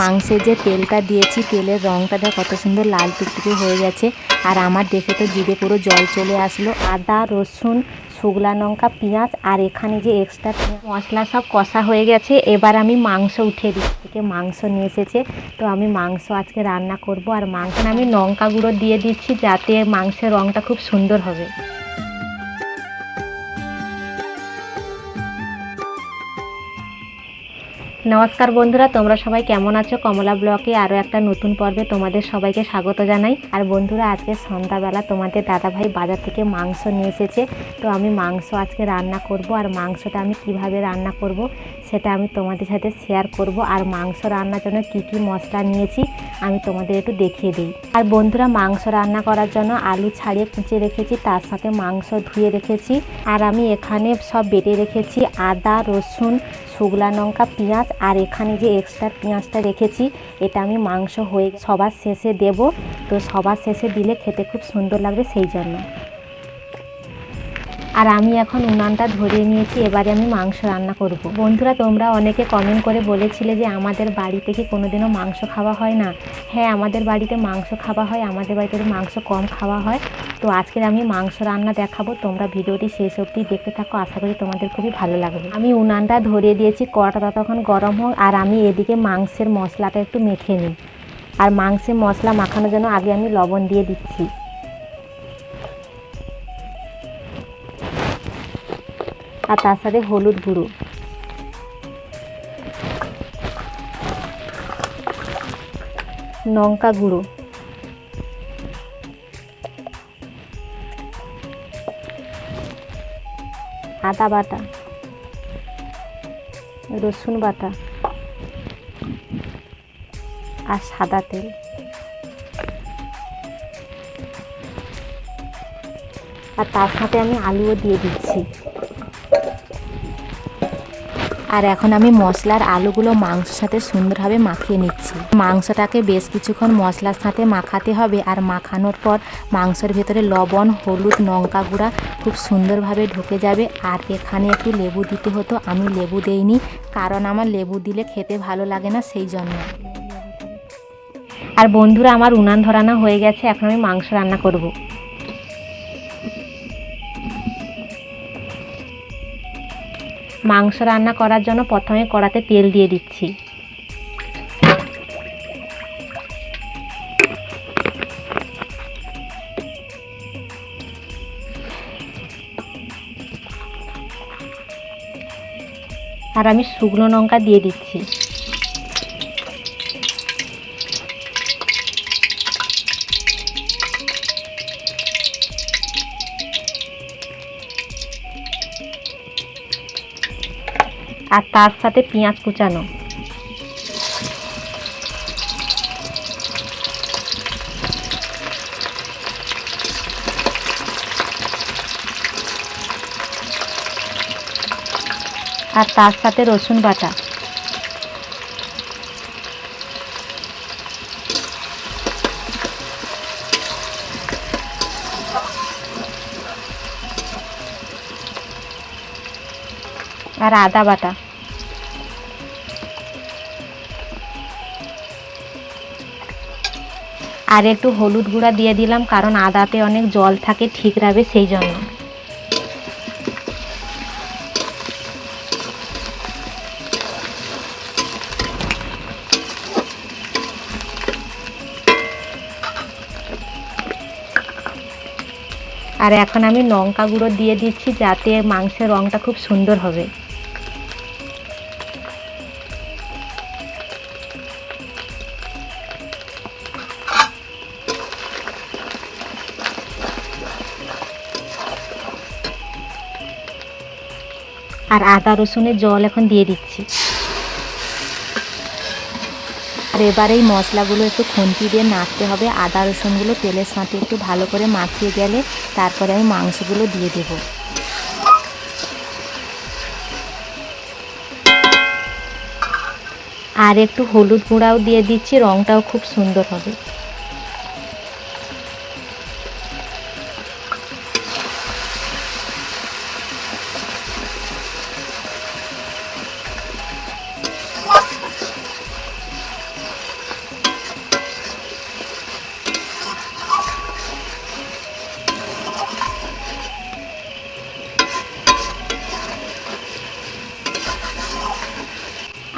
মাংসে যে তেলটা দিয়েছি, তেলের রঙটা দেখ কত সুন্দর লাল টুকটুকে হয়ে গেছে। আর আমার দেখে তো জিভে পুরো জল চলে আসলো। আদা, রসুন শুকলা লঙ্কা, পেঁয়াজ আর এখানে যে এক্সট্রা মশলা সব কষা হয়ে গেছে। এবার আমি মাংস উঠিয়ে দিচ্ছি। থেকে মাংস নিয়ে এসেছে। তো আমি মাংস আজকে রান্না করব। আর মাংস আমি লঙ্কা গুঁড়ো দিয়ে দিচ্ছি যাতে মাংসের রঙটা খুব সুন্দর হবে। নমস্কার বন্ধুরা, তোমরা সবাই কেমন আছো? কমলা ব্লকে আরও একটা নতুন পর্বে তোমাদের সবাইকে স্বাগত জানাই। আর বন্ধুরা, আজকে সন্ধ্যাবেলা তোমাদের দাদাভাই বাজার থেকে মাংস নিয়ে এসেছে। তো আমি মাংস আজকে রান্না করব, আর মাংসটা আমি কীভাবে রান্না করব সেটা আমি তোমাদের সাথে শেয়ার করব। আর মাংস রান্নার জন্য কি কি মশলা নিয়েছি, আমি তোমাদের একটু দেখিয়ে দিই। আর বন্ধুরা, মাংস রান্না করার জন্য আলু ছাড়িয়ে কুচিয়ে রেখেছি, তার সাথে মাংস ধুয়ে রেখেছি। আর আমি এখানে সব বেটে রেখেছি, আদা, রসুন শুকলা লঙ্কা, পেঁয়াজ, আর এখানে যে এক্সট্রা পেঁয়াজটা রেখেছি, এটা আমি মাংস হয়ে সবার শেষে দেব। তো সবার শেষে দিলে খেতে খুব সুন্দর লাগবে সেই জন্য। আর আমি এখন উনানটা ধরিয়ে নিয়েছি, এবারে আমি মাংস রান্না করব। বন্ধুরা, তোমরা অনেকে কমেন্ট করে বলেছিলে যে আমাদের বাড়িতে কি কোনোদিনও মাংস খাওয়া হয় না? হ্যাঁ আমাদের বাড়িতে মাংস খাওয়া হয়, আমাদের বাড়িতে মাংস কম খাওয়া হয়। তো আজকের আমি মাংস রান্না দেখাবো, তোমরা ভিডিওটি শেষ অবধি দেখতে থাকো, আশা করি তোমাদের খুবই ভালো লাগবে। আমি উনানটা ধরিয়ে দিয়েছি, কড়াটা তখন গরম হোক, আর আমি এদিকে মাংসের মশলাটা একটু মেখে নিই। আর মাংসের মশলা মাখানোর জন্য আগে আমি লবণ দিয়ে দিচ্ছি। আর তার সাথে হলুদ গুঁড়ো। লঙ্কা গুঁড়ো। আদা বাটা। রসুন বাটা। আর সাদা তেল। আর তার সাথে আমি আলুও দিয়ে দিচ্ছি। আর এখন আমি মশলার আলুগুলো মাংসের সাথে সুন্দরভাবে মাখিয়ে নিচ্ছি। মাংসটাকে বেশ কিছুক্ষণ মশলার সাথে মাখাতে হবে আর মাখানোর পর মাংসের ভেতরে লবণ, হলুদ, লঙ্কা গুঁড়া খুব সুন্দরভাবে ঢুকে যাবে। আর এখানে একটু লেবু দিতে হতো, আমি লেবু দেইনি, কারণ আমার লেবু দিলে খেতে ভালো লাগে না সেই জন্য। আর বন্ধুরা, আমার উনান ধরানো হয়ে গেছে, এখন আমি মাংস রান্না করব। মাংস রান্না করার জন্য প্রথমে কড়াতে তেল দিয়ে দিচ্ছি। আর আমি শুকনো লঙ্কা দিয়ে দিচ্ছি। আর তার সাথে পেঁয়াজ কুচানো। আর তার সাথে রসুন বাটা। আর আদা বাটা। আর একটু হলুদ গুঁড়া দিয়ে দিলাম, কারণ আদাতে অনেক জল থাকে, ঠিক রাখবে সেই জন্য। আর এখন আমি লঙ্কা গুঁড়ো দিয়ে দিচ্ছি, যাতে মাংসের রঙটা খুব সুন্দর হবে। আর আদা রসুনের জল এখন দিয়ে দিচ্ছি। আর এবার এই মশলাগুলো একটু খুন্তি দিয়ে নাড়তে হবে। আদা রসুনগুলো তেলের সাথে একটু ভালো করে মাখিয়ে গেলে তারপরে আমি মাংসগুলো দিয়ে দেব। আর একটু হলুদ গুঁড়াও দিয়ে দিচ্ছি রঙটাও খুব সুন্দর হবে।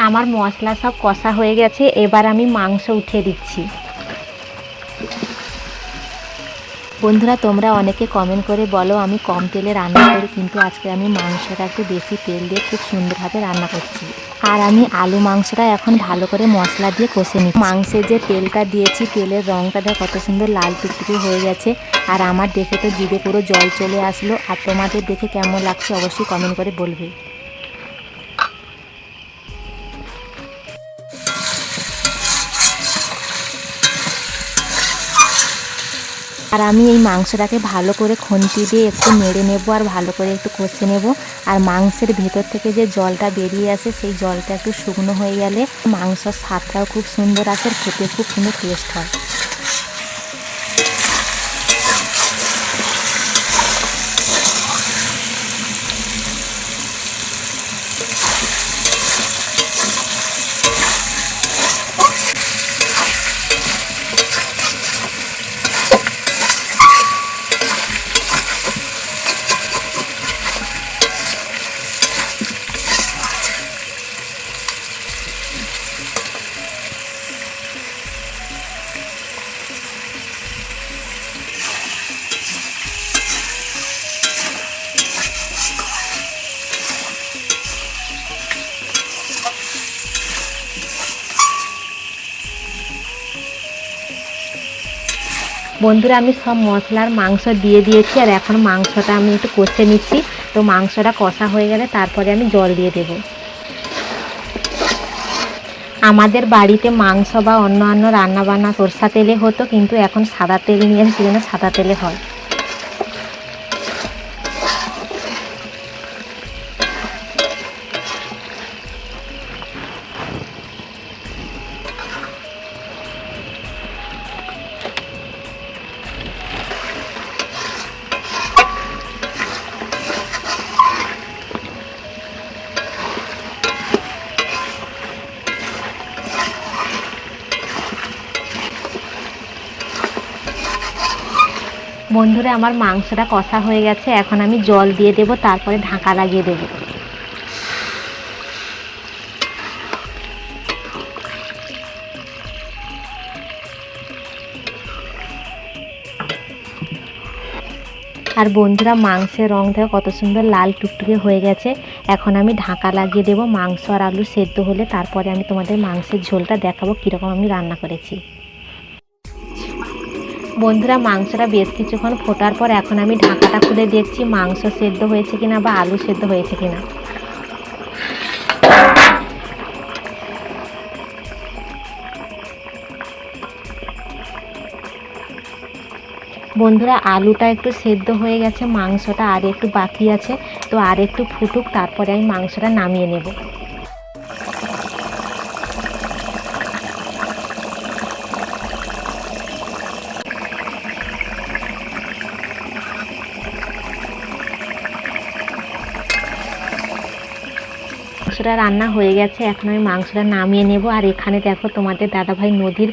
আমার মশলা সব কষা হয়ে গেছে, এবার আমি মাংস উঠিয়ে দিচ্ছি। বন্ধুরা, তোমরা অনেকে কমেন্ট করে বলো আমি কম তেলে রান্না করি, কিন্তু আজকে আমি মাংসটা একটু বেশি তেল দিয়ে খুব সুন্দরভাবে রান্না করছি। আর আমি আলু মাংসটা এখন ভালো করে মশলা দিয়ে কষে নিই মাংসে যে তেলটা দিয়েছি, তেলের রঙটা দেখ কত সুন্দর লাল টুকটুকে হয়ে গেছে। আর আমার দেখে তো জিভে পুরো জল চলে আসলো। আর তোমাদের দেখে কেমন লাগছে অবশ্যই কমেন্ট করে বলবে। আর আমি এই মাংসটাকে ভালো করে খুন্তি দিয়ে একটু নেড়ে নেব আর ভালো করে একটু কষে নেব। আর মাংসের ভেতর থেকে যে জলটা বেরিয়ে আসে, সেই জলটা একটু শুকনো হয়ে গেলে মাংসর স্বাদটাও খুব সুন্দর আসে আর খেতে খুব সুন্দর টেস্ট হয়। বন্ধুরা, আমি সব মশলার মাংস দিয়ে দিয়েছি আর এখন মাংসটা আমি একটু কষে নিচ্ছি। তো মাংসটা কষা হয়ে গেলে তারপরে আমি জল দিয়ে দেব। আমাদের বাড়িতে মাংস বা অন্য অন্য রান্নাবান্না সরষা তেলে হতো, কিন্তু এখন সাদা তেল নিয়ে এসেছি যেন সাদা তেলে হয়। বন্ধুরা আমার মাংসটা কষা হয়ে গেছে, এখন আমি জল দিয়ে দেব, তারপরে ঢাকা লাগিয়ে দেব। আর বন্ধুরা, মাংসের রং থেকে কত সুন্দর লাল টুকটুকে হয়ে গেছে। এখন আমি ঢাকা লাগিয়ে দেব, মাংস আর আলু সেদ্ধ হলে, তারপরে আমি তোমাদের মাংসের ঝোলটা দেখাবো, কীরকম আমি রান্না করেছি। বন্ধুরা, মাংসটা বেশ কিছুক্ষণ ফোটার পর এখন আমি ঢাকাটা খুলে দেখছি মাংস সেদ্ধ হয়েছে কিনা বা আলু সেদ্ধ হয়েছে কিনা। বন্ধুরা, আলুটা একটু সেদ্ধ হয়ে গেছে, মাংসটা আর একটু বাকি আছে, তো আর একটু ফুটুক, তারপরে আমি মাংসটা নামিয়ে নেব। মাংসটা রান্না হয়ে গেছে, এখন আমি মাংসটা নামিয়ে নেব। আর এখানে দেখো তোমাদের দাদাভাই নদীর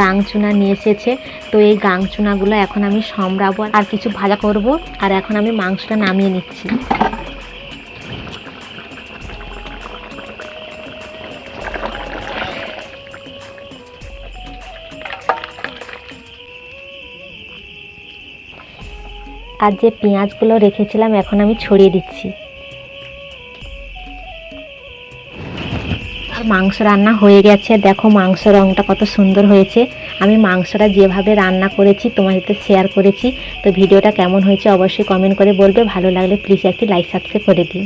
গাংচুনা নিয়ে এসেছে। তো এই গাংচুনাগুলো এখন আমি সম্রাবো আর কিছু ভাজা করব। আর এখন আমি মাংসটা নামিয়ে নিচ্ছি। আর যে পেঁয়াজগুলো রেখেছিলাম, এখন আমি ছড়িয়ে দিচ্ছি। মাংস রান্না হয়ে গেছে। দেখো মাংস রঙটা কত সুন্দর হয়েছে। আমি মাংসটা যেভাবে রান্না করেছি তোমাদের সাথে শেয়ার করেছি। তো ভিডিওটা কেমন হয়েছে অবশ্যই কমেন্ট করে বলবে। ভালো লাগলে প্লিজ একটি লাইক সাবস্ক্রাইব করে দিও।